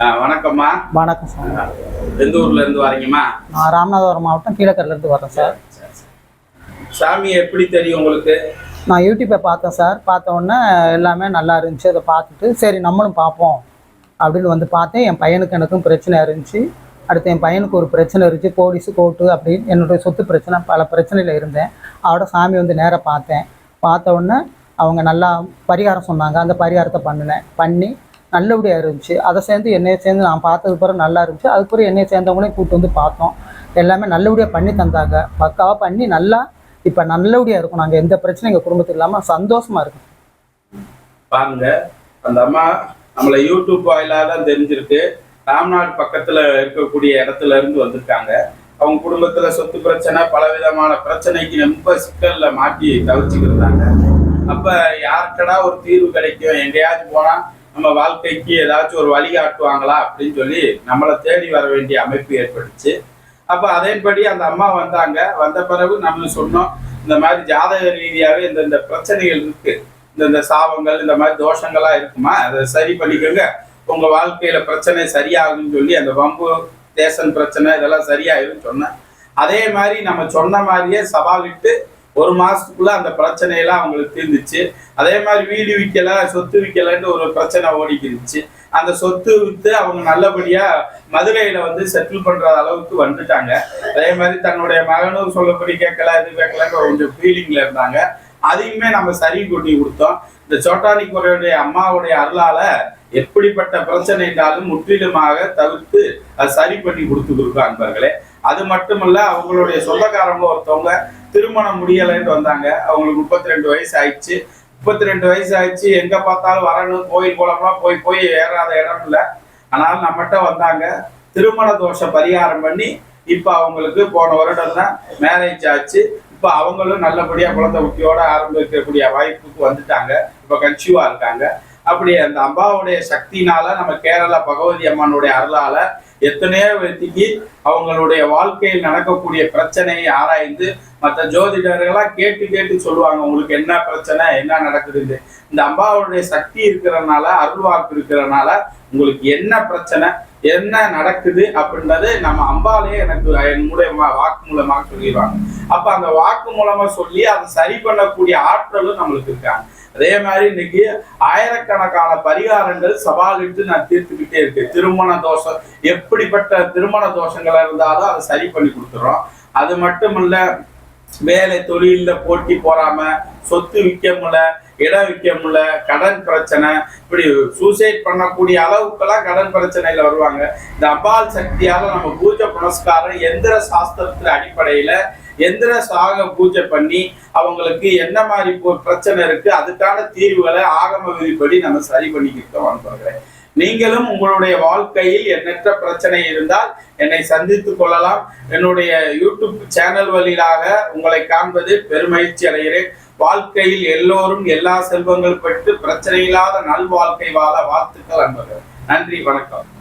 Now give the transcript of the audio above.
வணக்கம்மா. வணக்கம் சார். எந்த ஊர்ல இருந்து வரீங்கம்மா? நான் ராமநாதபுரம் மாவட்டம் கீழக்கரிலேருந்து வரேன் சார். சாமி எப்படி தெரியும் உங்களுக்கு? நான் யூடியூப்பை பார்த்தேன் சார். பார்த்த உடனே எல்லாமே நல்லா இருந்துச்சு. அதை பார்த்துட்டு சரி நம்மளும் பார்ப்போம் அப்படின்னு வந்து பார்த்தேன். என் பையனுக்கு எனக்கும் பிரச்சனை இருந்துச்சு. அடுத்து என் பையனுக்கு ஒரு பிரச்சனை இருந்துச்சு. போலீஸு கோர்ட்டு அப்படின்னு என்னுடைய சொத்து பிரச்சனை பல பிரச்சனையில் இருந்தேன். அவட சாமி வந்து நேராக பார்த்தேன். பார்த்த உடனே அவங்க நல்லா பரிகாரம் சொன்னாங்க. அந்த பரிகாரத்தை பண்ணினேன். பண்ணி நல்லபடியாக இருந்துச்சு. அதை சேர்ந்து என்னையை சேர்ந்து நான் பார்த்தது பிறகு நல்லா இருந்துச்சு. அதுக்கு பிறகு என்னையை சேர்ந்தவங்களையும் கூப்பிட்டு வந்து பார்த்தோம். எல்லாமே நல்லபடியாக பண்ணி தந்தாங்க. பக்காவாக பண்ணி நல்லா இப்போ நல்லபடியாக இருக்கும். நாங்கள் எந்த பிரச்சனையும் எங்கள் குடும்பத்துக்கு இல்லாமல் சந்தோஷமாக இருக்கும். பாருங்க அந்த அம்மா நம்மளை யூடியூப் வாயிலாக தான் தெரிஞ்சிருக்கு. ராம்நாடு பக்கத்துல இருக்கக்கூடிய இடத்துல இருந்து வந்திருக்காங்க. அவங்க குடும்பத்துல சொத்து பிரச்சனை பலவிதமான பிரச்சனைக்கு ரொம்ப சிக்கல்ல மாட்டி தவிச்சுக்கிருந்தாங்க அப்ப யாருக்கடா ஒரு தீர்வு கிடைக்கும்? எங்கேயாச்சும் போனா நம்ம வாழ்க்கைக்கு ஏதாச்சும் ஒரு வழிகாட்டுவாங்களா அப்படின்னு சொல்லி நம்மளை தேடி வர வேண்டிய அமைப்பு ஏற்பட்டுச்சு. அப்போ அதேபடி அந்த அம்மா வந்தாங்க. வந்த பிறகு நம்ம சொன்னோம் இந்த மாதிரி ஜாதக ரீதியாகவே இந்த இந்த பிரச்சனைகள் இருக்கு. இந்த இந்த சாபங்கள் இந்த மாதிரி தோஷங்களா இருக்குமா? அதை சரி பண்ணிக்கோங்க. உங்க வாழ்க்கையில பிரச்சனை சரியாகும்னு சொல்லி அந்த வம்பு தேசன் பிரச்சனை இதெல்லாம் சரியாயிரும் சொன்னேன். அதே மாதிரி நம்ம சொன்ன மாதிரியே சவாலிட்டு ஒரு மாசத்துக்குள்ள அந்த பிரச்சனையெல்லாம் அவங்களுக்கு தீர்ந்துச்சு. அதே மாதிரி வீடு விற்கல சொத்து விற்கலன்னு ஒரு பிரச்சனை ஓடிக்கிருச்சு அந்த சொத்து வித்து அவங்க நல்லபடியா மதுரையில வந்து செட்டில் பண்ற அளவுக்கு வந்துட்டாங்க. அதே மாதிரி தன்னுடைய மகனும் சொல்லப்படி கேட்கல இது கேட்கலன்னு கொஞ்சம் ஃபீலிங்ல இருந்தாங்க. அதையுமே நம்ம சரி கூட்டி கொடுத்தோம். இந்த சோட்டானிக்குறையுடைய அம்மாவுடைய அருளால எப்படிப்பட்ட பிரச்சனை என்றாலும் முற்றிலுமாக தவிர்த்து அதை சரி பண்ணி கொடுத்துருக்கோம் அன்பர்களே. அது மட்டுமல்ல அவங்களுடைய சொந்தக்காரங்க ஒருத்தவங்க திருமணம் முடியலைன்னு வந்தாங்க. அவங்களுக்கு முப்பத்தி ரெண்டு வயசு ஆயிடுச்சு முப்பத்தி ரெண்டு வயசு ஆயிடுச்சு எங்க பார்த்தாலும் வரணும் கோயில் குளம்லாம் போய் போய் ஏறாத இடம் இல்லை. ஆனாலும் நம்மகிட்ட வந்தாங்க. திருமண தோஷ பரிகாரம் பண்ணி இப்ப அவங்களுக்கு போன வருடம் தான் மேரேஜ் ஆச்சு. இப்ப அவங்களும் நல்லபடியா குழந்தை குட்டியோட ஆரம்பிக்கக்கூடிய வாய்ப்புக்கு வந்துட்டாங்க. இப்ப கன்சியூவா இருக்காங்க. அப்படி அந்த அம்பாவுடைய சக்தினால நம்ம கேரளா பகவதி அம்மனுடைய அருளால எத்தனையோ வெற்றிக்கு அவங்களுடைய வாழ்க்கையில் நடக்கக்கூடிய பிரச்சனையை ஆராய்ந்து மற்ற ஜோதிடர்கள்லாம் கேட்டு கேட்டு சொல்லுவாங்க உங்களுக்கு என்ன பிரச்சனை? என்ன நடக்குதுன்னு? இந்த அம்பாவுடைய சக்தி இருக்கிறனால அருள்வாக்கு இருக்கிறனால உங்களுக்கு என்ன பிரச்சனை? என்ன நடக்குது? அப்படின்றது நம்ம அம்பாலே எனக்கு என் மூலயமா வாக்கு மூலமாக சொல்லிடுவாங்க. அப்ப அந்த வாக்கு மூலமா சொல்லி அதை சரி பண்ணக்கூடிய ஆற்றலும் நம்மளுக்கு இருக்காங்க. அதே மாதிரி இன்னைக்கு ஆயிரக்கணக்கான பரிகாரங்கள் சவாலிட்டு நான் தீர்த்துக்கிட்டே இருக்கு. திருமண தோஷம் எப்படிப்பட்ட திருமண தோஷங்களா இருந்தாலும் அதை சரி பண்ணி கொடுத்துறோம். அது மட்டும் இல்ல வேலை தொழில போட்டி போறாம சொத்து விற்க முடியல இடம் விற்க முடியல கடன் பிரச்சனை இப்படி சூசைட் பண்ணக்கூடிய அளவுக்கெல்லாம் கடன் பிரச்சனையில வருவாங்க. இந்த அபால் சக்தியால நம்ம பூஜை புனஸ்காரம் எந்திர சாஸ்திரத்துல அடிப்படையில எந்திர சாக பூஜை பண்ணி அவங்களுக்கு என்ன மாதிரி பிரச்சனை இருக்கு அதுக்கான தீர்வுகளை ஆகம விதிப்படி நம்ம சரி பண்ணிக்கிட்டோம் அனுப்புகிறேன் நீங்களும் உங்களுடைய வாழ்க்கையில் எண்ணற்ற பிரச்சனை இருந்தால் என்னை சந்தித்துக் கொள்ளலாம். என்னுடைய யூடியூப் சேனல் வழியாக உங்களை காண்பது பெருமகிழ்ச்சி அடைகிறேன். வாழ்க்கையில் எல்லோரும் எல்லா செல்வங்கள் பெற்று பிரச்சனை இல்லாத நல் வாழ்க்கை வாழ வாழ்த்துக்கள் அன்பர்கள். நன்றி வணக்கம்.